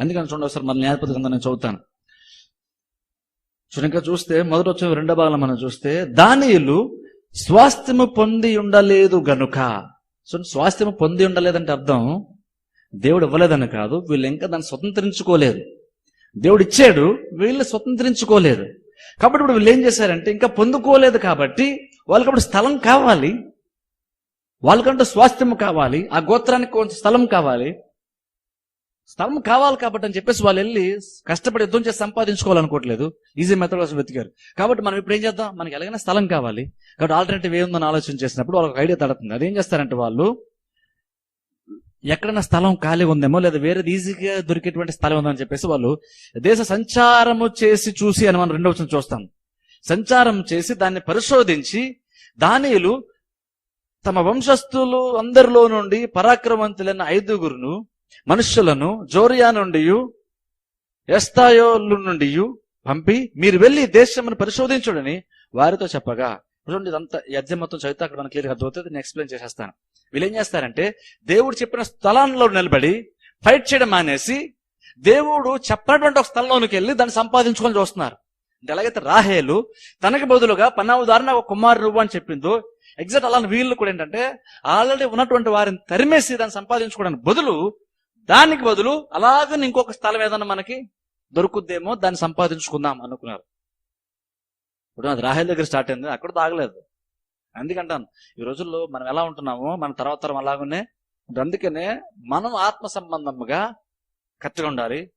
అందుకని చూడండి ఒకసారి మన న్యాయపతి కింద నేను చదువుతాను. ఇంకా చూస్తే మొదట వచ్చిన రెండో భాగంలో మనం చూస్తే దానియులు స్వాస్థ్యము పొంది ఉండలేదు గనుక. సో స్వాస్థ్యము పొంది ఉండలేదంటే అర్థం దేవుడు ఇవ్వలేదని కాదు వీళ్ళు ఇంకా దాన్ని స్వతంత్రించుకోలేదు. దేవుడు ఇచ్చాడు వీళ్ళు స్వతంత్రించుకోలేదు. కాబట్టి ఇప్పుడు వీళ్ళు ఏం చేశారంటే ఇంకా పొందుకోలేదు కాబట్టి వాళ్ళకి అప్పుడు స్థలం కావాలి. వాళ్ళకంటూ స్వాస్థ్యం కావాలి ఆ గోత్రానికి కొంచెం స్థలం కావాలి. స్థలం కావాలి కాబట్టి అని చెప్పేసి వాళ్ళు వెళ్ళి కష్టపడి యుద్ధం చేసి సంపాదించుకోవాలనుకోవట్లేదు. ఈజీ మెథడ్ కోసం వెతికారు. కాబట్టి మనం ఇప్పుడు ఏం చేద్దాం? మనకి ఎలాగైనా స్థలం కావాలి. కాబట్టి ఆల్టర్నేటివ్ ఏముందని ఆలోచన చేసినప్పుడు వాళ్ళకి ఐడియా తడుతుంది. అదేం చేస్తారంటే వాళ్ళు ఎక్కడైనా స్థలం ఖాళీ ఉందేమో లేదా వేరేది ఈజీగా దొరికేటువంటి స్థలం ఉందని చెప్పేసి వాళ్ళు దేశ సంచారము చేసి చూసి అని మనం రెండవ చూస్తాం. సంచారం చేసి దాన్ని పరిశోధించి దానిలు తమ వంశస్థులు అందరిలో నుండి పరాక్రమవంతులైన ఐదుగురును మనుషులను జోరియా నుండి ఎస్తాయోలు నుండి పంపి మీరు వెళ్ళి దేశమును పరిశోధించుడని వారితో చెప్పగా చూడండి ఇదంతా యజ్ఞం మొత్తం చదివితే అక్కడ మనకి క్లియర్గా అర్థమవుతుంది. నేను ఎక్స్ప్లెయిన్ చేసేస్తాను. వీళ్ళు ఏం చేస్తారంటే దేవుడు చెప్పిన స్థలంలో నిలబడి ఫైట్ చేయడం మానేసి దేవుడు చెప్పినటువంటి ఒక స్థలంలోనికి వెళ్ళి దాన్ని సంపాదించుకొని చూస్తున్నారు. అంటే ఎలాగైతే రాహేలు తనకి బదులుగా పన్నావు ఒక కుమారు నువ్వు అని చెప్పిందో ఎగ్జాక్ట్ అలా వీళ్ళు కూడా ఏంటంటే ఆల్రెడీ ఉన్నటువంటి వారిని తరిమేసి దాన్ని సంపాదించుకోవడానికి బదులు దానికి బదులు అలాగని ఇంకొక స్థలం ఏదన్నా మనకి దొరుకుద్దేమో దాన్ని సంపాదించుకుందాం అనుకున్నారు. ఇప్పుడు అది రాహేల్ దగ్గర స్టార్ట్ అయింది అక్కడ తాగలేదు. అందుకంటాను ఈ రోజుల్లో మనం ఎలా ఉంటున్నామో మన తర్వాత తరం అలాగనే అందుకనే మనం ఆత్మ సంబంధముగా కరెక్ట్గా ఉండాలి.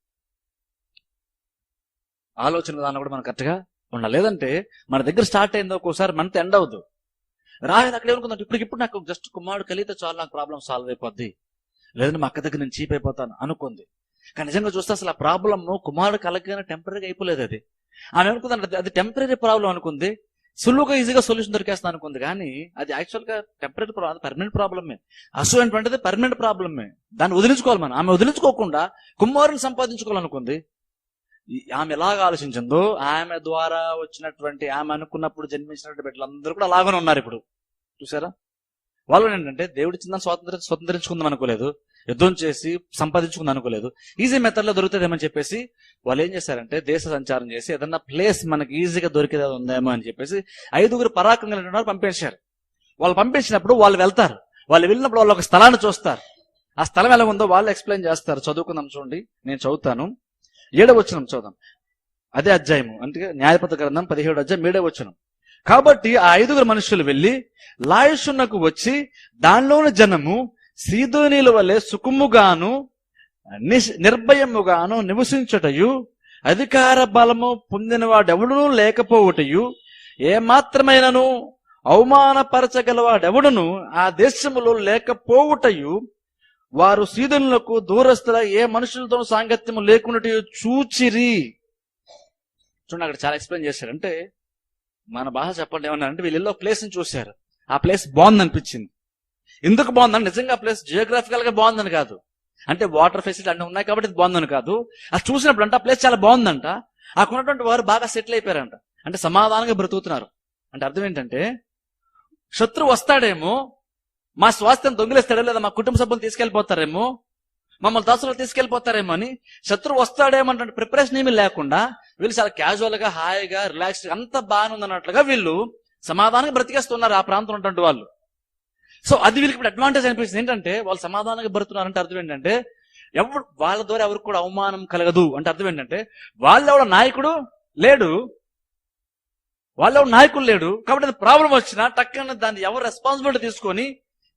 ఆలోచన విధానం కూడా మనం కరెక్ట్గా ఉండాలి. లేదంటే మన దగ్గర స్టార్ట్ అయిందో ఒక్కోసారి మనతో ఎండ్ అవ్వదు. రాహేల్ అక్కడ ఏమనుకుందంటే ఇప్పటికిప్పుడు నాకు జస్ట్ కుమారుడు కలిగితే చాలు నాకు ప్రాబ్లం సాల్వ్ అయిపోద్ది. లేదని మా అక్క దగ్గర నేను చీప్ అయిపోతాను అనుకుంది. కానీ నిజంగా చూస్తే అసలు ఆ ప్రాబ్లమ్ కుమారుడు కలగగానే టెంపరీగా అయిపోలేదు అది. ఆమె అనుకుందంటే అది టెంపరీ ప్రాబ్లం అనుకుంది. సులువుగా ఈజీగా సొల్యూషన్ దొరికేస్తాను అనుకుంది. కానీ అది యాక్చువల్గా టెంపరీ ప్రాబ్లం పర్మనెంట్ ప్రాబ్లమే అసూ అటువంటిది పర్మనెంట్ ప్రాబ్లమే దాన్ని వదిలించుకోవాలి మనం. ఆమె వదిలించుకోకుండా కుమారుని సంపాదించుకోవాలనుకుంది. ఆమె ఎలాగ ఆలోచించిందో ఆమె ద్వారా వచ్చినటువంటి ఆమె అనుకున్నప్పుడు జన్మించినటువంటి బిడ్డలందరూ కూడా అలాగనే ఉన్నారు ఇప్పుడు. చూసారా? వాళ్ళు ఏంటంటే దేవుడి చిన్న స్వాతంత్ర స్వతంత్రించుకుందాం అనుకోలేదు. యుద్ధం చేసి సంపాదించుకుందాం అనుకోలేదు. ఈజీ మెథడ్లో దొరుకుతుందేమని చెప్పేసి వాళ్ళు ఏం చేశారంటే దేశ సంచారం చేసి ఏదన్నా ప్లేస్ మనకి ఈజీగా దొరికేది ఉందేమో అని చెప్పేసి ఐదుగురు పరాక్రమంగా పంపించారు. వాళ్ళు పంపించినప్పుడు వాళ్ళు వెళ్తారు. వాళ్ళు వెళ్ళినప్పుడు వాళ్ళు ఒక స్థలాన్ని చూస్తారు. ఆ స్థలం ఎలా ఉందో వాళ్ళు ఎక్స్ప్లెయిన్ చేస్తారు. చదువుకుందాం చూడండి నేను చదువుతాను. ఏడవ వచనం చదుదాం అదే అధ్యాయము. అంటే న్యాయపత్ర గ్రంథం పదిహేడు అధ్యాయం ఏడవ వచ్చినాం కాబట్టి ఆ ఐదుగురు మనుషులు వెళ్ళి లాయుషునకు వచ్చి దానిలోని జనము సీదోనీల వలె సుఖముగాను నిస్- నిర్భయముగాను నివసించుటయు అధికార బలము పొందిన వాడెవడునూ లేకపోవుటయు ఏమాత్రమైనను అవమానపరచగలవాడెవడును ఆ దేశములో లేకపోవుటయు వారు సీదనులకు దూరస్తుల ఏ మనుషులతో సాంగత్యము లేకున్నట్టు చూచిరి. చూడండి అక్కడ చాలా ఎక్స్ప్లెయిన్ చేశారు అంటే మన భాష చెప్పండి ఏమన్నా అంటే వీళ్ళు ఒక ప్లేస్ని చూశారు. ఆ ప్లేస్ బాగుంది అనిపించింది ఎందుకు బాగుందని నిజంగా ప్లేస్ జియోగ్రఫికల్గా బాగుందని కాదు. అంటే వాటర్ ఫెసిలిటీ అన్ని ఉన్నాయి కాబట్టి ఇది బాగుందని కాదు. అది చూసినప్పుడు అంటే ఆ ప్లేస్ చాలా బాగుందంట. అక్కడ ఉన్నటువంటి వారు బాగా సెటిల్ అయిపోయారంట. అంటే సమాధానంగా బ్రతుకుతున్నారు. అంటే అర్థం ఏంటంటే శత్రువు వస్తాడేమో మా స్వాస్థ్యం దొంగిలిస్తాడో లేదా మా కుటుంబ సభ్యులు తీసుకెళ్ళిపోతారేమో మమ్మల్ని దాసులు తీసుకెళ్ళిపోతారేమో అని శత్రువు వస్తాడేమో ప్రిపరేషన్ ఏమీ లేకుండా వీళ్ళు చాలా క్యాజువల్గా హాయిగా రిలాక్స్ అంత బాగానే ఉందన్నట్లుగా వీళ్ళు సమాధానంగా బ్రతికేస్తున్నారు ఆ ప్రాంతం ఉన్నటువంటి వాళ్ళు. సో అది వీళ్ళకి ఇప్పుడు అడ్వాంటేజ్ అనిపిస్తుంది. ఏంటంటే వాళ్ళు సమాధానంగా బ్రతున్నారంటే అర్థం ఏంటంటే ఎవరు వాళ్ళ ద్వారా ఎవరికి కూడా అవమానం కలగదు అంటే అర్థం ఏంటంటే వాళ్ళెవడ నాయకుడు లేడు. వాళ్ళెవడ నాయకుడు లేడు. కాబట్టి అది ప్రాబ్లం వచ్చినా టక్కన దాన్ని ఎవరు రెస్పాన్సిబిలిటీ తీసుకొని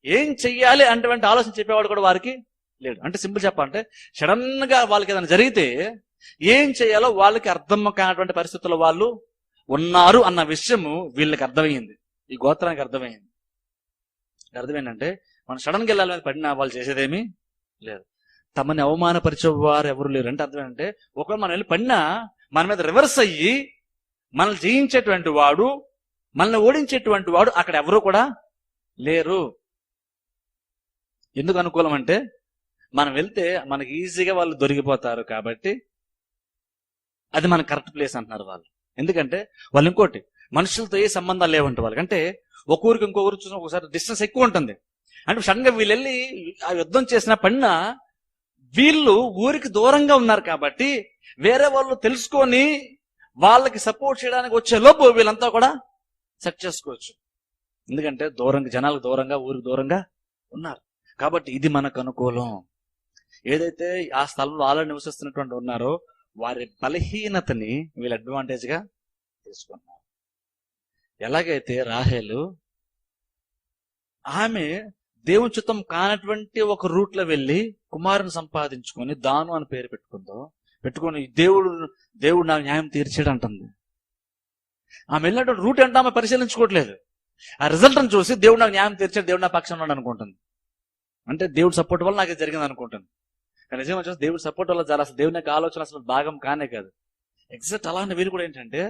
ఏం చెయ్యాలి అంటే ఆలోచన చెప్పేవాడు కూడా వారికి లేడు అంటే సింపుల్ చెప్పాలంటే సడన్గా వాళ్ళకి ఏదైనా జరిగితే ఏం చేయాలో వాళ్ళకి అర్థం కానటువంటి పరిస్థితుల్లో వాళ్ళు ఉన్నారు అన్న విషయము వీళ్ళకి అర్థమైంది ఈ గోత్రానికి అర్థమైంది అర్థం ఏంటంటే మనం సడన్గా వెళ్ళాలి మీద పడినా వాళ్ళు చేసేదేమీ లేదు. తమని అవమానపరిచేవారు ఎవరు లేరు. అంటే అర్థం ఏంటంటే ఒకవేళ మనం వెళ్ళి పడినా మన మీద రివర్స్ అయ్యి మనల్ని జయించేటువంటి వాడు మనల్ని ఓడించేటువంటి వాడు అక్కడ ఎవరు కూడా లేరు. ఎందుకు అనుకూలం అంటే మనం వెళ్తే మనకి ఈజీగా వాళ్ళు దొరికిపోతారు కాబట్టి అది మన కరెక్ట్ ప్లేస్ అంటున్నారు వాళ్ళు. ఎందుకంటే వాళ్ళు ఇంకోటి మనుషులతో ఏ సంబంధాలు లేవంట వాళ్ళకి. అంటే ఒక ఊరికి ఇంకో ఊరికి చూసిన ఒకసారి డిస్టెన్స్ ఎక్కువ ఉంటుంది. అంటే సడన్గా వీళ్ళు వెళ్ళి ఆ యుద్ధం చేసిన పడినా వీళ్ళు ఊరికి దూరంగా ఉన్నారు కాబట్టి వేరే వాళ్ళు తెలుసుకొని వాళ్ళకి సపోర్ట్ చేయడానికి వచ్చే లోపు వీళ్ళంతా కూడా సెట్ చేసుకోవచ్చు. ఎందుకంటే దూరంగా జనాలకు దూరంగా ఊరికి దూరంగా ఉన్నారు. కాబట్టి ఇది మనకు అనుకూలం. ఏదైతే ఆ స్థలంలో ఆల్రెడీ నివసిస్తున్నటువంటి ఉన్నారో వారి బలహీనతని వీళ్ళు అడ్వాంటేజ్గా తీసుకున్నారు. ఎలాగైతే రాహేలు ఆమె దేవుని చిత్తం కానటువంటి ఒక రూట్లో వెళ్ళి కుమారుని సంపాదించుకొని దాను అని పేరు పెట్టుకుందో పెట్టుకొని దేవుడు దేవుడు నా న్యాయం తీర్చాడు అంటుంది ఆమె వెళ్ళినటువంటి రూట్ అంటే ఆమె పరిశీలించుకోవట్లేదు. ఆ రిజల్ట్ అని చూసి దేవుడు నాకు న్యాయం తీర్చాడు దేవుడు నా పక్షంలో ఉన్నాడు అనుకుంటుంది. అంటే దేవుడు సపోర్ట్ వల్ల నాకు ఇది జరిగింది అనుకుంటుంది. కానీ నిజంగా చూస్తే దేవుడి సపోర్ట్ వల్ల చాలా అసలు దేవుని యొక్క ఆలోచన అసలు భాగం కానే కాదు. ఎగ్జాక్ట్ అలానే వీళ్ళు కూడా ఏంటంటే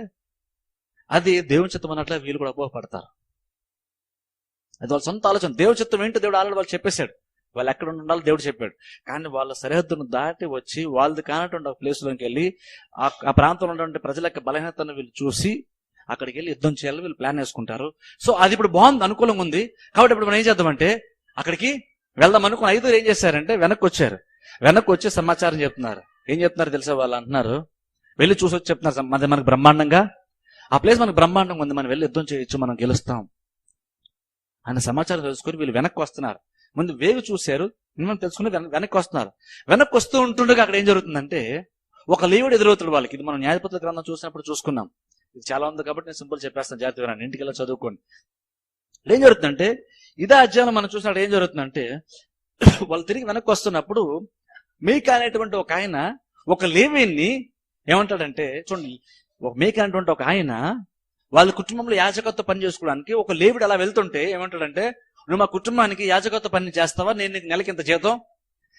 అది దేవుని చిత్తం అన్నట్లే వీళ్ళు కూడా ఉపయోగపడతారు అది వాళ్ళ సొంత ఆలోచన. దేవుడి చిత్తం ఏంటో దేవుడు ఆల్రెడీ వాళ్ళు చెప్పేశాడు. వాళ్ళు ఎక్కడ ఉండాలో దేవుడు చెప్పాడు. కానీ వాళ్ళ సరిహద్దును దాటి వచ్చి వాళ్ళది కానటువంటి ఒక ప్లేస్లోకి వెళ్ళి ఆ ఆ ప్రాంతంలో ఉన్నటువంటి ప్రజల యొక్క బలహీనతను వీళ్ళు చూసి అక్కడికి వెళ్ళి యుద్ధం చేయాలని వీళ్ళు ప్లాన్ వేసుకుంటారు. సో అది ఇప్పుడు బాగుంది అనుకూలంగా ఉంది. కాబట్టి ఇప్పుడు మనం ఏం చేద్దామంటే అక్కడికి వెళ్దాం అనుకుని ఐదుగురు ఏం చేశారంటే వెనక్కి వచ్చారు. వెనక్కి వచ్చి సమాచారం చెప్తున్నారు. ఏం చెప్తున్నారు తెలుసా వాళ్ళు అంటున్నారు? వెళ్ళి చూసి వచ్చి చెప్తున్నారు "సమ్- అది మనకు బ్రహ్మాండంగా? ఆ ప్లేస్ మనకు బ్రహ్మాండంగా ఉంది. మనం వెళ్ళి యుద్ధం చేయొచ్చు మనం గెలుస్తాం. అనే సమాచారం తెలుసుకొని వీళ్ళు వెనక్కి వస్తున్నారు. ముందు వేగు చూశారు. మిమ్మల్ని తెలుసుకుని వెనక్కి వస్తున్నారు. వెనక్కి వస్తూ ఉంటుండగా అక్కడ ఏం జరుగుతుందంటే ఒక లేవుడు ఎదురవుతాడు వాళ్ళకి. ఇది మనం న్యాయపత్ర గ్రంథం చూసినప్పుడు చూసుకున్నాం. ఇది చాలా ఉంది కాబట్టి నేను సింపుల్ చెప్పేస్తాను. జాగ్రత్తగా రండి. ఇంటికి వెళ్ళి చదువుకోండి. ఏం జరుగుతుందంటే ఇదే అధ్యాయం మనం చూసినప్పుడు ఏం జరుగుతుందంటే వాళ్ళు తిరిగి వెనక్కి వస్తున్నప్పుడు మేక అనేటువంటి ఒక ఆయన ఒక లేవీని ఏమంటాడంటే చూడండి ఒక మేక అనేటువంటి ఒక ఆయన వాళ్ళ కుటుంబంలో యాజకత్వ పని చేసుకోవడానికి ఒక లేవిడు అలా వెళ్తుంటే ఏమంటాడంటే నువ్వు మా కుటుంబానికి యాజకత్వ పని చేస్తావా? నేను నీకు నెలకి ఇంత జీతం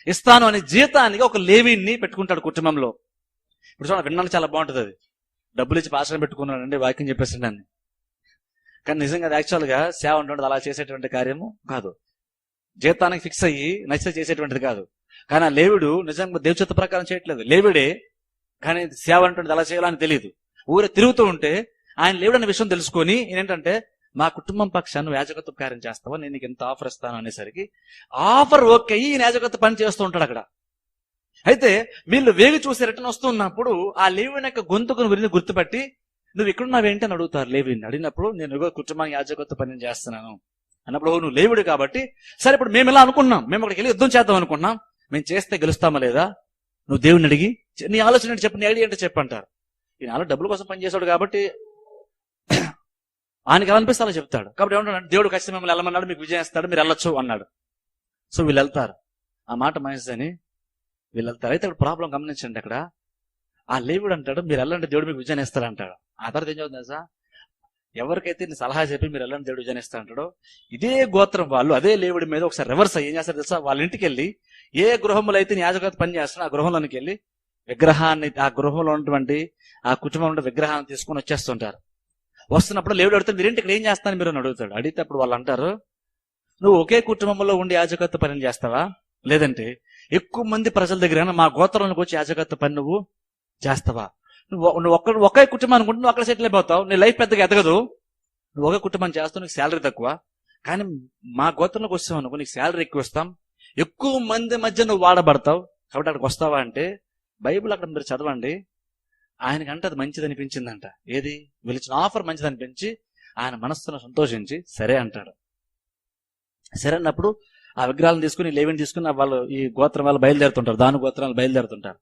ఇస్తాను అనే జీతానికి ఒక లేవీని పెట్టుకుంటాడు కుటుంబంలో. ఇప్పుడు చూడండి విన్నాను చాలా బాగుంటుంది అది. డబ్బులు ఇచ్చి పాసన పెట్టుకున్నాడండి వాక్యం చెప్పేసిండని కానీ నిజంగా అది యాక్చువల్గా సేవ ఉంటుంది అలా చేసేటువంటి కార్యము కాదు. జీతానికి ఫిక్స్ అయ్యి నచ్చితే చేసేటువంటిది కాదు. కానీ ఆ లేవుడు నిజంగా దేవచిత్త ప్రకారం చేయట్లేదు. లేవుడే కానీ సేవ అంటుంది అలా చేయాలని తెలియదు ఊరే తిరుగుతూ ఉంటే ఆయన లేవుడు అనే విషయం తెలుసుకొని ఏంటంటే మా కుటుంబం పక్షాన్ని యాజకత్వ కార్యం చేస్తావా? నేను నీకు ఎంత ఆఫర్ ఇస్తాను? అనేసరికి ఆఫర్ ఓకే అయ్యి ఈయన యాజకత్వ పని చేస్తూ ఉంటాడు అక్కడ. అయితే వీళ్ళు వేగి చూసి రిటర్న్ వస్తున్నప్పుడు ఆ లేవిని యొక్క గొంతుకును విరిగి గుర్తుపట్టి నువ్వు ఇక్కడున్నావేంటి అని అడుగుతారు. లేవిని అడిగినప్పుడు నేను కుటుంబానికి యాజకత్వ పని చేస్తున్నాను. అన్నప్పుడు నువ్వు లేవుడు కాబట్టి సరే ఇప్పుడు మేము ఇలా అనుకున్నాం. మేము అక్కడికి వెళ్ళి యుద్ధం చేద్దాం అనుకున్నాం. మేము చేస్తే గెలుస్తామా లేదా? నువ్వు దేవుడిని అడిగి నీ ఆలోచన ఏంటి చెప్పు నీ ఐడియా ఏంటో చెప్పంటారు ఈయన ఆలో డబ్బుల కోసం పనిచేశాడు కాబట్టి ఆయనకి ఎలా అనిపిస్తే అలా చెప్తాడు. కాబట్టి ఏమంటాడు? దేవుడు ఖచ్చితంగా మిమ్మల్ని వెళ్ళమన్నాడు మీకు విజయం ఇస్తాడు మీరు వెళ్ళొచ్చు అన్నాడు. సో వీళ్ళు వెళ్తారు. ఆ మాట మహేష్ అని వీళ్ళు వెళ్తారు. అయితే అక్కడ ప్రాబ్లం గమనించండి అక్కడ. ఆ లేవుడు అంటాడు మీరు వెళ్ళండి దేవుడు మీకు విజయం ఇస్తాడు అంటాడు. ఆ తర్వాత ఏం చదువుతుంది సార్ ఎవరికైతే నీ సలహా చెప్పి మీరు ఎలాంటి దేవుడు జనిస్తా అంటాడో ఇదే గోత్రం వాళ్ళు అదే లేవుడి మీద ఒకసారి రివర్స్ ఏం చేస్తారు తెలుసా? వాళ్ళ ఇంటికి వెళ్ళి ఏ గృహంలో అయితే నీ యాజకత్వ పని చేస్తున్నా ఆ గృహంలోనికి వెళ్ళి విగ్రహాన్ని ఆ గృహంలో ఉన్నటువంటి ఆ కుటుంబంలో ఉన్న విగ్రహాన్ని తీసుకొని వచ్చేస్తుంటారు. వస్తున్నప్పుడు లేవుడు అడుగుతాడు మీరేంటి ఇక్కడ ఏం చేస్తాను? మీరు అని అడుగుతాడు. అడిగితే అప్పుడు వాళ్ళు అంటారు నువ్వు ఒకే కుటుంబంలో ఉండి యాజకత్వ పని చేస్తావా? లేదంటే ఎక్కువ మంది ప్రజల దగ్గర మా గోత్రంలోకి వచ్చి యాజకత్వ పని నువ్వు చేస్తావా? నువ్వు నువ్వు ఒక్క ఒకే కుటుంబం అనుకుంటే నువ్వు అక్కడ సెటిల్ అయిపోతావు. నీ లైఫ్ పెద్దగా ఎదగదు. నువ్వు ఒకే కుటుంబం చేస్తావు నీకు శాలరీ తక్కువ. కానీ మా గోత్రంలోకి వస్తావు అనుకో నీకు శాలరీ ఎక్కువ ఇస్తాం. ఎక్కువ మంది మధ్య నువ్వు వాడబడతావు. కాబట్టి అక్కడికి వస్తావా అంటే బైబిల్ అక్కడ మీరు చదవండి. ఆయనకంటే అది మంచిది అనిపించిందంట. ఏది? వీళ్ళిచ్చిన ఆఫర్ మంచిది అనిపించి ఆయన మనస్సును సంతోషించి సరే అంటాడు. సరే అన్నప్పుడు ఆ విగ్రహాలను తీసుకుని లేవిని తీసుకుని వాళ్ళు ఈ గోత్రం వాళ్ళు బయలుదేరుతుంటారు. దాని గోత్రాలు బయలుదేరుతుంటారు.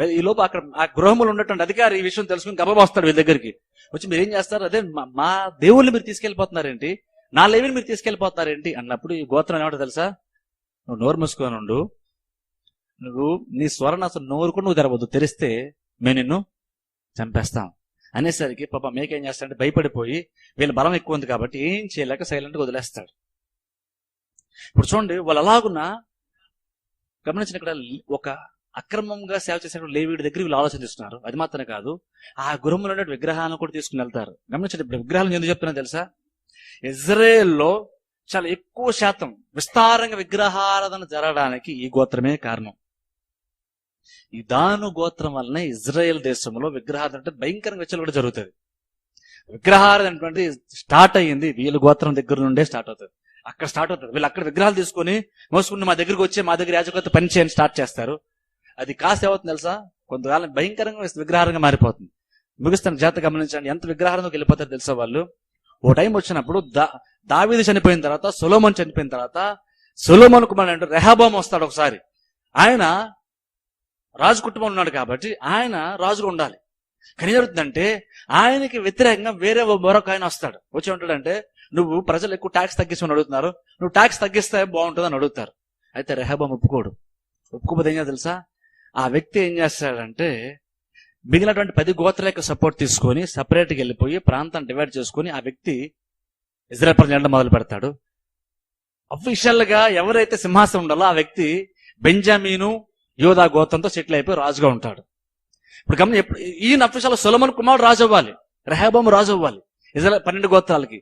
ఈ లోపు అక్కడ ఆ గృహములు ఉన్నటువంటి అధికారి ఈ విషయం తెలుసుకుని గబా వస్తాడు వీళ్ళ దగ్గరికి. వచ్చి మీరు ఏం చేస్తారు? అదే మా- మా దేవుళ్ళని మీరు తీసుకెళ్ళిపోతున్నారేంటి నా లేవిని మీరు తీసుకెళ్ళిపోతున్నారేంటి అన్నప్పుడు ఈ గోత్రం ఏమంటో తెలుసా? నువ్వు నోరు మూసుకొని ఉండు. నువ్వు నీ స్వరణ అసలు నోరు కూడా నువ్వు తెరవద్దు. తెరిస్తే మేము నిన్ను చంపేస్తాం. అనేసరికి పాప మేకేం చేస్తాడంటే భయపడిపోయి వీళ్ళ బలం ఎక్కువ ఉంది కాబట్టి ఏం చేయలేక సైలెంట్గా వదిలేస్తాడు. ఇప్పుడు చూడండి వాళ్ళు అలాగున్నా గమనించిన ఇక్కడ ఒక అక్రమంగా సేవ చేసిన లేవీడి దగ్గర వీళ్ళు ఆలోచన చేస్తున్నారు అది మాత్రమే కాదు ఆ గృహంలో ఉండే విగ్రహాలను కూడా తీసుకుని వెళ్తారు. గమనించండి ఇప్పుడు విగ్రహాలను ఎందుకు చెప్తున్నా తెలుసా? ఇజ్రాయేల్లో చాలా ఎక్కువ శాతం విస్తారంగా విగ్రహారాధన జరగడానికి ఈ గోత్రమే కారణం. ఈ దాను గోత్రం వల్లనే ఇజ్రాయెల్ దేశంలో విగ్రహారాధన అంటే భయంకరంగా వచ్చేది కూడా జరుగుతుంది. విగ్రహారాధన అంటే స్టార్ట్ అయ్యింది వీళ్ళ గోత్రం దగ్గర నుండే స్టార్ట్ అవుతుంది. అక్కడ స్టార్ట్ అవుతుంది. వీళ్ళు అక్కడ విగ్రహాలు తీసుకొని మోసుకుని మా దగ్గరకు వచ్చి మా దగ్గర యాజకత్వ పని చేయని స్టార్ట్ చేస్తారు. అది కాస్త ఏమవుతుంది తెలుసా? కొంతకాలం భయంకరంగా విగ్రహారంగా మారిపోతుంది. ముగిస్తాను జాత గమనించండి. ఎంత విగ్రహారంలోకి వెళ్ళిపోతారు తెలుసా వాళ్ళు? ఓ టైం వచ్చినప్పుడు దా దావీది చనిపోయిన తర్వాత సొలోమన్ చనిపోయిన తర్వాత సొలోమన్ కుమారుడు అంటే రెహాబామ్ వస్తాడు ఒకసారి. ఆయన రాజు కుటుంబం ఉన్నాడు కాబట్టి ఆయన రాజుగా ఉండాలి. కానీ జరుగుతుందంటే ఆయనకి వ్యతిరేకంగా వేరే మరొక ఆయన వస్తాడు. వచ్చి ఉంటాడంటే నువ్వు ప్రజలు ఎక్కువ ట్యాక్స్ తగ్గించమని అడుగుతున్నారు. నువ్వు ట్యాక్స్ తగ్గిస్తే బాగుంటుందని అడుగుతారు. అయితే రెహాబామ్ ఒప్పుకోడు. ఒప్పుకోపోతే ఏం తెలుసా? ఆ వ్యక్తి ఏం చేస్తాడంటే మిగిలినటువంటి పది గోత్రాల యొక్క సపోర్ట్ తీసుకొని సపరేట్గా వెళ్ళిపోయి ప్రాంతాన్ని డివైడ్ చేసుకొని ఆ వ్యక్తి ఇజ్రాయల్ ప్రజలు ఎండ మొదలు పెడతాడు. అఫీషియల్గా ఎవరైతే సింహాసనం ఉండాలో ఆ వ్యక్తి బెంజామీను యోధా గోత్రంతో సెటిల్ అయిపోయి రాజుగా ఉంటాడు. ఇప్పుడు గమని ఈయన అఫీషియల్ సులమన్ కుమారుడు రాజు అవ్వాలి రెహాబాము రాజు అవ్వాలి ఇజ్రాయల్ పన్నెండు గోత్రాలకి.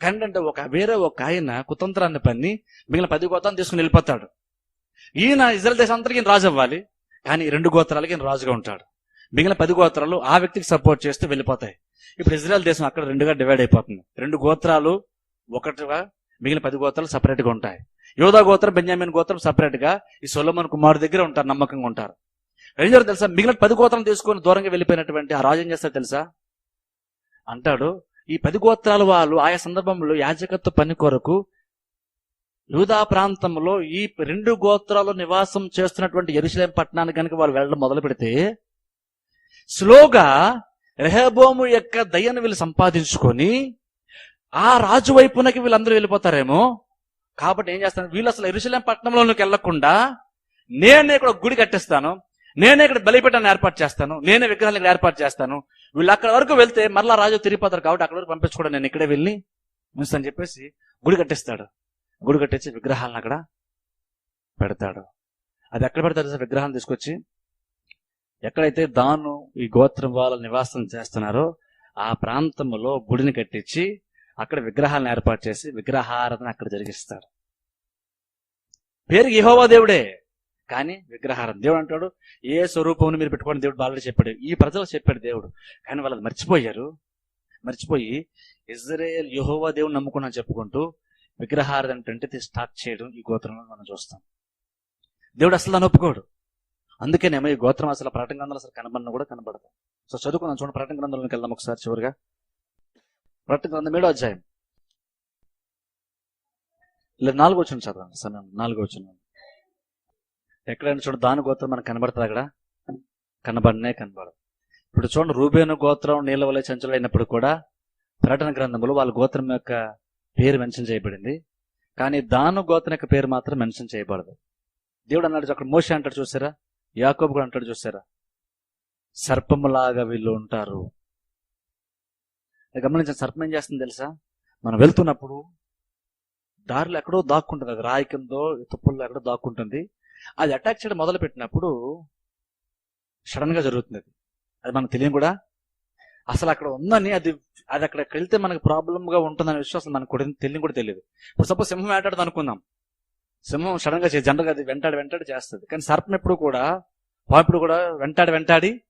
కానీ అంటే ఒక వేరే ఒక ఆయన కుతంత్రాన్ని పన్ని మిగిలిన పది గోత్రాన్ని తీసుకుని వెళ్ళిపోతాడు. ఈయన ఇజ్రాయల్ దేశం అంతటికి రాజు అవ్వాలి కానీ రెండు గోత్రాలకి రాజుగా ఉంటాడు. మిగిలిన పది గోత్రాలు ఆ వ్యక్తికి సపోర్ట్ చేస్తూ వెళ్ళిపోతాయి. ఇప్పుడు ఇజ్రాయల్ దేశం అక్కడ రెండుగా డివైడ్ అయిపోతుంది. రెండు గోత్రాలు ఒకటిగా మిగిలిన పది గోత్రాలు సపరేట్గా ఉంటాయి. యోధా గోత్రం బెంజామిన్ గోత్రం సపరేట్గా ఈ సొలమన్ కుమార్ దగ్గర ఉంటారు నమ్మకంగా ఉంటారు. ఏం తెలుసా? మిగిలిన పది గోత్రం తీసుకొని దూరంగా వెళ్ళిపోయినటువంటి ఆ రాజు ఏం చేస్తారు తెలుసా? అంటాడు ఈ పది గోత్రాల వాళ్ళు ఆయా సందర్భంలో యాజకత్వ పని కొరకు యూదా ప్రాంతంలో ఈ రెండు గోత్రాలు నివాసం చేస్తున్నటువంటి ఎరుసలేం పట్టణానికి కనుక వాళ్ళు వెళ్ళడం మొదలు పెడితే స్లోగా రెహబోము యొక్క దయ్యను వీళ్ళు సంపాదించుకొని ఆ రాజు వైపునకి వీళ్ళందరూ వెళ్ళిపోతారేమో. కాబట్టి ఏం చేస్తాను? వీళ్ళు అసలు ఎరుసలేం పట్టణంలోకి వెళ్ళకుండా నేనే ఇక్కడ గుడి కట్టిస్తాను నేనే ఇక్కడ బలిపీఠాన్ని ఏర్పాటు చేస్తాను నేనే విగ్రహాలు ఇక్కడ ఏర్పాటు చేస్తాను. వీళ్ళు అక్కడ వరకు వెళ్తే మరలా రాజు తిరిగిపోతారు కాబట్టి అక్కడ వరకు పంపించుకోవడం నేను ఇక్కడే వెళ్ళి ఉంచుతాను చెప్పేసి గుడి కట్టిస్తాడు. గుడి కట్టించి విగ్రహాలను అక్కడ పెడతాడు. అది ఎక్కడ పెడతాడు విగ్రహాన్ని తీసుకొచ్చి ఎక్కడైతే దాను ఈ గోత్రం వాళ్ళ నివాసం చేస్తున్నారో ఆ ప్రాంతంలో గుడిని కట్టించి అక్కడ విగ్రహాలను ఏర్పాటు చేసి విగ్రహారాధన అక్కడ జరిగిస్తాడు పేరు యహోవా దేవుడే. కానీ విగ్రహారం దేవుడు అంటాడు ఏ స్వరూపమును మీరు పెట్టుకోండి దేవుడు బాగా చెప్పాడు. ఈ ప్రజలు చెప్పాడు దేవుడు. కానీ వాళ్ళు మర్చిపోయారు. మర్చిపోయి ఇజ్రాయేల్ యహోవా దేవుడు నమ్ముకున్నాను చెప్పుకుంటూ విగ్రహారాధన అంటే స్టార్ట్ చేయడం ఈ గోత్రంలో మనం చూస్తాం. దేవుడు అసలు దాన్ని ఒప్పుకోడు. అందుకేనేమో ఈ గోత్రం అసలు ప్రకటన గ్రంథాలు అసలు కనబడిన కూడా కనబడదు. సో చదువుకున్నాను చూడండి ప్రకటన గ్రంథంలోకి వెళ్దాం ఒకసారి చివరిగా. ప్రకటన గ్రంథం ఏడో అధ్యాయం. లేదు నాలుగో వచ్చిన చదవండి. సమయం నాలుగో వచ్చిన ఎక్కడైనా చూడండి దాని గోత్రం మనకు కనబడుతుంది అక్కడ? కనబడనే కనబడదు. ఇప్పుడు చూడండి రూబేను గోత్రం నీళ్ళ వల్ల చంచలైనప్పుడు కూడా ప్రకటన గ్రంథంలో వాళ్ళ గోత్రం యొక్క పేరు మెన్షన్ చేయబడింది. కానీ దాను గోత్రం యొక్క పేరు మాత్రం మెన్షన్ చేయబడదు. దేవుడు అన్నాడు అక్కడ మోస అంటాడు చూసారా? యాకోబు కూడా అంటాడు చూసారా? సర్పములాగా వీళ్ళు ఉంటారు. అది గమనించిన సర్పం ఏం చేస్తుంది తెలుసా? మనం వెళ్తున్నప్పుడు దారిలో ఎక్కడో దాక్కుంటుంది అది రాయి కిందో తుప్పుల్లో ఎక్కడో దాక్కుంటుంది. అది అటాక్ చేయడం మొదలు పెట్టినప్పుడు సడన్గా జరుగుతుంది అది. మనకు తెలియదు కూడా అసలు అక్కడ ఉందని అది అది అక్కడికి వెళ్తే మనకు ప్రాబ్లంగా ఉంటుందనే విషయం అసలు మనకు కూడా కూడా తెలియదు. ఇప్పుడు సపోజ్ సింహం వేటాడదు అనుకుందాం. సింహం సడన్గా జనరల్గా అది వెంటాడి వెంటాడి చేస్తుంది. కానీ సర్పం ఎప్పుడు కూడా పాపుడు కూడా వెంటాడి వెంటాడి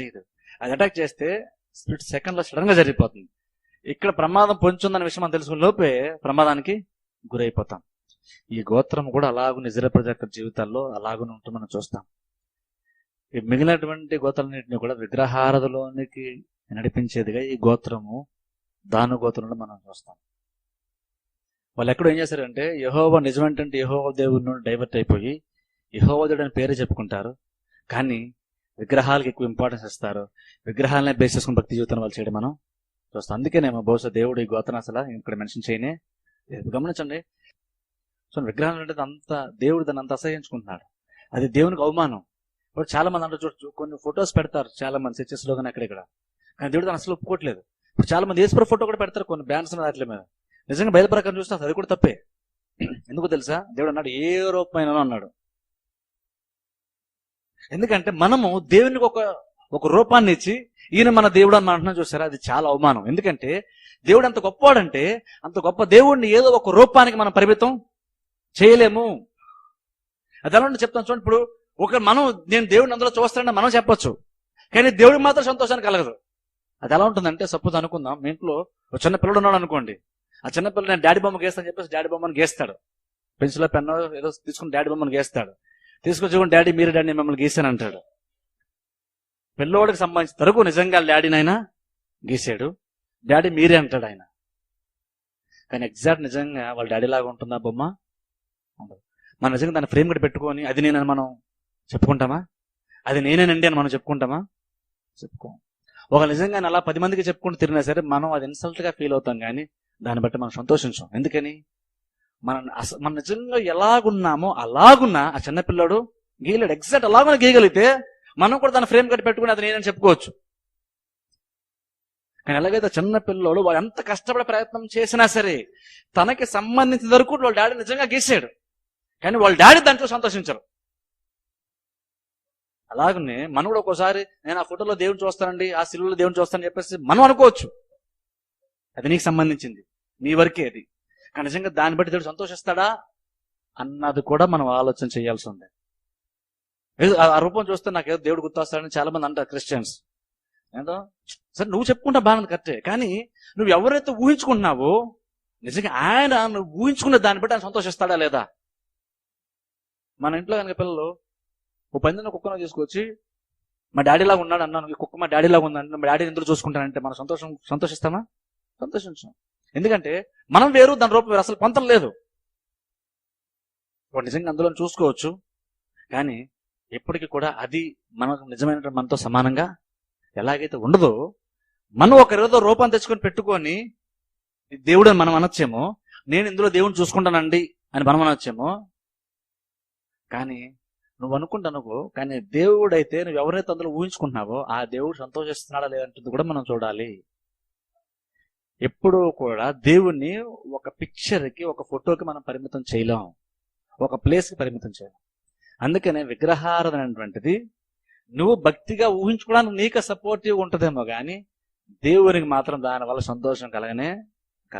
చేయదు. అది అటాక్ చేస్తే స్ప్లిట్ సెకండ్లో సడన్గా జరిగిపోతుంది. ఇక్కడ ప్రమాదం పొంచుందన్న విషయం మనం తెలుసుకున్న లోపే ప్రమాదానికి గురైపోతాం. ఈ గోత్రం కూడా అలాగు నిజర ప్రజల జీవితాల్లో అలాగునే ఉంటుందని మనం చూస్తాం. ఈ మిగిలినటువంటి గోత్రాలన్నింటినీ కూడా విగ్రహారధలోనికి నడిపించేదిగా ఈ గోత్రము దాను గోత్రంలో మనం చూస్తాం. వాళ్ళు ఎక్కడో ఏం చేశారంటే యహోవ నిజమేంటంటే యహోవ దేవుడి నుండి డైవర్ట్ అయిపోయి యహోవ దేవుడు అని పేరే చెప్పుకుంటారు. కానీ విగ్రహాలకు ఎక్కువ ఇంపార్టెన్స్ ఇస్తారు. విగ్రహాలనే బేస్ చేసుకుని భక్తి జీవితం వాళ్ళు చేయడం మనం చూస్తాం. అందుకేనేమో బహుశా దేవుడు ఈ గోత్రం అసలు ఇక్కడ మెన్షన్ చేయనే లేదు. గమనించండి. సో విగ్రహాలు అంటే అంత దేవుడు దాన్ని అంత అసహించుకుంటున్నాడు అది దేవునికి అవమానం. ఇప్పుడు చాలా మంది అంటే చూడొచ్చు కొన్ని ఫొటోస్ పెడతారు చాలా మంది చర్చెస్లో కానీ అక్కడ ఇక్కడ కానీ దేవుడు తను అసలు ఒప్పుకోవట్లేదు. ఇప్పుడు చాలా మంది ఏసుప్రో ఫోటో కూడా పెడతారు కొన్ని బ్యాన్స్ వాటి మీద. నిజంగా బయలు చూస్తే అది కూడా తప్పే. ఎందుకు తెలుసా? దేవుడు అన్నాడు ఏ రూపమైన అన్నాడు. ఎందుకంటే మనము దేవునికి ఒక ఒక రూపాన్ని ఇచ్చి ఈయన మన దేవుడు అని అంటున్నా చూసారా? అది చాలా అవమానం. ఎందుకంటే దేవుడు అంత గొప్పవాడంటే అంత గొప్ప దేవుడిని ఏదో ఒక రూపానికి మనం పరిమితం చేయలేము. అది ఎలా చెప్తాను చూడండి. ఇప్పుడు ఒక మనం నేను దేవుడిని అందులో చూస్తానని మనం చెప్పొచ్చు. కానీ దేవుడికి మాత్రం సంతోషాన్ని కలగదు. అది ఎలా ఉంటుందంటే సపోజ్ అనుకుందాం మీ ఇంట్లో ఒక చిన్న పిల్లడు ఉన్నాడు అనుకోండి. ఆ చిన్న పిల్లడు నేను డాడీ బొమ్మ గేస్తాను చెప్పేసి డాడీ బొమ్మను గేస్తాడు. పెన్సిల్ పెన్ను ఏదో తీసుకుని డాడీ బొమ్మను గేస్తాడు. తీసుకొచ్చి డాడీ మీరు డాడీ మిమ్మల్ని గీసాను అంటాడు. పిల్లోడికి సంబంధించిన తరకు నిజంగా డాడీనైనా గీసాడు డాడీ మీరే అంటాడు ఆయన. కానీ ఎగ్జాక్ట్ నిజంగా వాళ్ళ డాడీ లాగా ఉంటుందా బొమ్మ? ఉండదు. మనం నిజంగా దాన్ని ఫ్రేమ్ కూడా పెట్టుకొని అది నేనని మనం చెప్పుకుంటామా? అది నేనేనండి అని మనం చెప్పుకుంటామా? చెప్పుకోం. ఒక నిజంగా అలా పది మందికి చెప్పుకుంటూ తిరిగినా సరే మనం అది ఇన్సల్ట్గా ఫీల్ అవుతాం కానీ దాన్ని బట్టి మనం సంతోషించాం. ఎందుకని? మనం అస- మనం నిజంగా ఎలాగున్నామో అలాగున్నా ఆ చిన్నపిల్లాడు గీయలేడు ఎగ్జాక్ట్ అలాగున్నా గీయగలిగితే మనం కూడా దాని ఫ్రేమ్ కట్టి పెట్టుకుని అది నేనని చెప్పుకోవచ్చు. కానీ ఎలాగైతే చిన్న పిల్లోడు వాడు ఎంత కష్టపడే ప్రయత్నం చేసినా సరే తనకి సంబంధించిన వరకు వాళ్ళ డాడీ నిజంగా గీసాడు. కానీ వాళ్ళ డాడీ దాంట్లో సంతోషించరు. అలాగనే మనం కూడా ఒకసారి నేను ఆ ఫోటోలో దేవుని చూస్తానండి ఆ సిలువలో దేవుని చూస్తానని చెప్పేసి మనం అనుకోవచ్చు. అది నీకు సంబంధించింది. నీ వరకే అది. కానీ నిజంగా దాన్ని బట్టి దేవుడు సంతోషిస్తాడా? అన్నది కూడా మనం ఆలోచన చేయాల్సి ఉంది. ఆ- ఆ రూపం చూస్తే నాకు ఏదో దేవుడు గుర్తొస్తాడని చాలా మంది అంటారు క్రిస్టియన్స్. ఏంటో సరే నువ్వు చెప్పుకుంటా బాగుంది కరెక్టే. కానీ నువ్వు ఎవరైతే ఊహించుకుంటున్నావో నిజంగా ఆయన నువ్వు ఊహించుకున్న దాన్ని బట్టి ఆయన సంతోషిస్తాడా లేదా? మన ఇంట్లో కనుక పిల్లలు ఓ పందిన కుక్కను తీసుకొచ్చి మా డాడీ లాగా ఉన్నాడు అన్నాను. ఈ కుక్క మా డాడీ లాగా ఉందంటే మా డాడీ ఎందుకు చూసుకుంటానంటే మనం సంతోషం సంతోషిస్తామా? సంతోషించాం. ఎందుకంటే మనం వేరు దాని రూపం వేరు. అసలు పొంతం లేదు. వాడు నిజంగా అందులో చూసుకోవచ్చు. కానీ ఎప్పటికీ కూడా అది మనకు నిజమైన మనతో సమానంగా ఎలాగైతే ఉండదో మనం ఒకరితో రూపం తెచ్చుకొని పెట్టుకొని దేవుడు అని మనం అనొచ్చేమో నేను ఇందులో దేవుని చూసుకుంటానండి అని మనం అనొచ్చేమో. కానీ నువ్వు అనుకుంటా కానీ దేవుడు అయితే నువ్వు ఎవరైతే అందులో ఊహించుకుంటున్నావో ఆ దేవుడు సంతోషిస్తున్నాడా లేదంటుంది కూడా మనం చూడాలి. ఎప్పుడూ కూడా దేవుణ్ణి ఒక పిక్చర్కి ఒక ఫోటోకి మనం పరిమితం చేయలేం. ఒక ప్లేస్కి పరిమితం చేయలేం. అందుకనే విగ్రహారాధన అనేటువంటిది నువ్వు భక్తిగా ఊహించుకోవడానికి నీకు సపోర్టివ్ ఉంటుందేమో కానీ దేవునికి మాత్రం దాని వల్ల సంతోషం కలగనే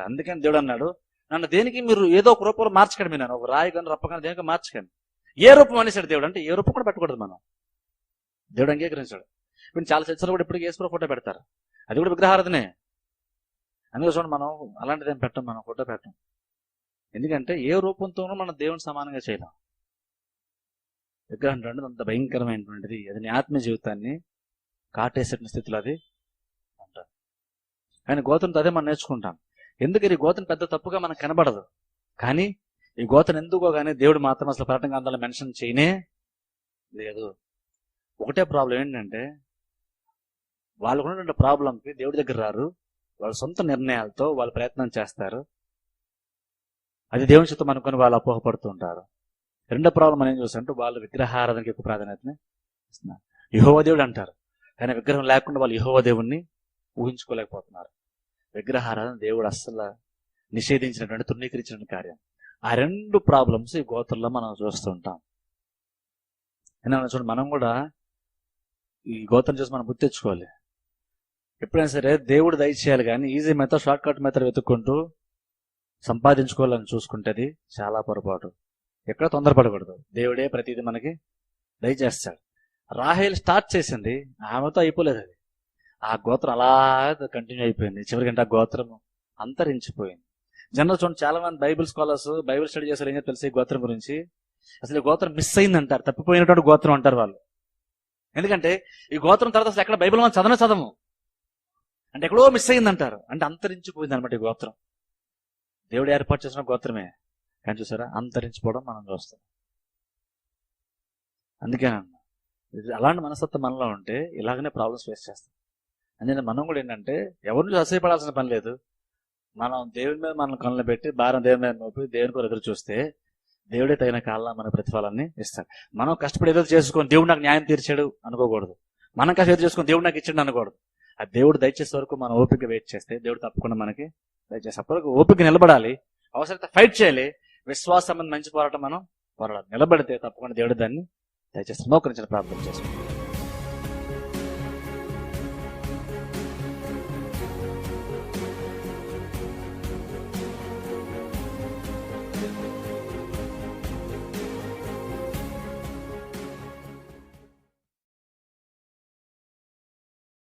అందుకని దేవుడు అన్నాడు నన్ను దేనికి మీరు ఏదో ఒక రూపంలో మార్చకండి మీరు. నన్ను ఒక రాయి కానీ రప్ప కానీ దేనికి మార్చకండి. ఏ రూపం అనేసాడు దేవుడు? అంటే ఏ రూపం కూడా పెట్టకూడదు మనం. దేవుడు అంగీకరించాడు. ఇప్పుడు చాలా చర్చలు కూడా ఇప్పుడు ఏసుకున్న ఫోటో పెడతారు. అది కూడా విగ్రహారాధనే. అందుకే మనం అలాంటిది ఏం పెట్టం మనం ఫోటో పెట్టం. ఎందుకంటే ఏ రూపంతోనూ మనం దేవుని సమానంగా చేయలేం. విగ్రహం రెండు అంత భయంకరమైనటువంటిది. అది నీ ఆత్మీయ జీవితాన్ని కాటేసిన స్థితిలో అది అంటారు కానీ గోతంతో అదే మనం నేర్చుకుంటాం. ఎందుకని? గోతం పెద్ద తప్పుగా మనకు కనబడదు. కానీ ఈ గోతను ఎందుకో కానీ దేవుడు మాత్రం అసలు ప్రకటన గ్రంథాలు మెన్షన్ చేయనే లేదు. ఒకటే ప్రాబ్లం ఏంటంటే వాళ్ళకు ఉన్నటువంటి ప్రాబ్లంకి దేవుడి దగ్గర రారు. వాళ్ళ సొంత నిర్ణయాలతో వాళ్ళు ప్రయత్నం చేస్తారు. అది దేవుని చిత్తం అనుకుని వాళ్ళు అపోహపడుతూ ఉంటారు. రెండో ప్రాబ్లం మనం ఏం చూస్తుంటే వాళ్ళు విగ్రహారాధనకి ఎక్కువ ప్రాధాన్యతని ఇస్తున్నారు. యహోవ దేవుడు అంటారు. కానీ విగ్రహం లేకుండా వాళ్ళు యహోవ దేవుణ్ణి ఊహించుకోలేకపోతున్నారు. విగ్రహారాధన దేవుడు అస్సలు నిషేధించినటువంటి తృణీకరించినటువంటి కార్యం. ఆ రెండు ప్రాబ్లమ్స్ ఈ గోత్రంలో మనం చూస్తుంటాం. ఏమన్నా చూడండి మనం కూడా ఈ గోత్రం చూసి మనం గుర్తు తెచ్చుకోవాలి ఎప్పుడైనా సరే దేవుడు దయచేయాలి కానీ easy method short cut method వెతుక్కుంటూ సంపాదించుకోవాలని చూసుకుంటేది చాలా పొరపాటు. ఎక్కడ తొందరపడకూడదు. దేవుడే ప్రతిదీ మనకి దయచేస్తాడు రాహేల్ స్టార్ట్ చేసింది ఆమెతో అయిపోలేదు అది. ఆ గోత్రం అలా కంటిన్యూ అయిపోయింది. చివరికి ఆ గోత్రం అంతరించిపోయింది. జనరల్ చూడండి చాలా మంది బైబిల్ స్కాలర్స్ బైబిల్ స్టడీ చేస్తారు ఏం ఈ గోత్రం గురించి? అసలు ఈ గోత్రం మిస్ అయింది అంటారు తప్పిపోయినటువంటి గోత్రం అంటారు వాళ్ళు. ఎందుకంటే ఈ గోత్రం తర్వాత అసలు ఎక్కడ బైబిల్ మనం చదవనే చదవము. అంటే ఎక్కడో మిస్ అయింది అంటారు అంటే అంతరించిపోయింది అనమాట ఈ గోత్రం. దేవుడు ఏర్పాటు చేసిన గోత్రమే. కానీ చూసారా? అంతరించిపోవడం మనం చూస్తాం. అందుకే ఇది అలాంటి మనస్తత్వం మనలో ఉంటే ఇలాగనే ప్రాబ్లమ్స్ ఫేస్ చేస్తాం. అందుకని మనం కూడా ఏంటంటే ఎవరిని అసహ్యపడాల్సిన పని లేదు. మనం దేవుని మీద మనం కళ్ళు పెట్టి భారం దేవుని మీద మోపి దేవుని కూడా ఎదురు చూస్తే దేవుడే తగిన కాలంలో మన ప్రతిఫలాన్ని ఇస్తాడు. మనం కష్టపడి ఏదో చేసుకొని దేవుడు నాకు న్యాయం తీర్చాడు అనుకోకూడదు. మనం కష్టం చేసుకొని దేవుడు నాకు ఇచ్చాడు అనకూడదు ఆ దేవుడు దయచేసే వరకు మనం ఓపిక వెయిట్ చేస్తే దేవుడు తప్పకుండా మనకి దయచేసి అప్పటికి ఓపిక నిలబడాలి. అవసరమైతే ఫైట్ చేయాలి. విశ్వాసం మంచి పోరాటం మనం పోరాడాలి. నిలబడితే తప్పకుండా దేవుడు దాన్ని దయచేసి మోకరించిన ప్రార్థన చేసుకుంటాం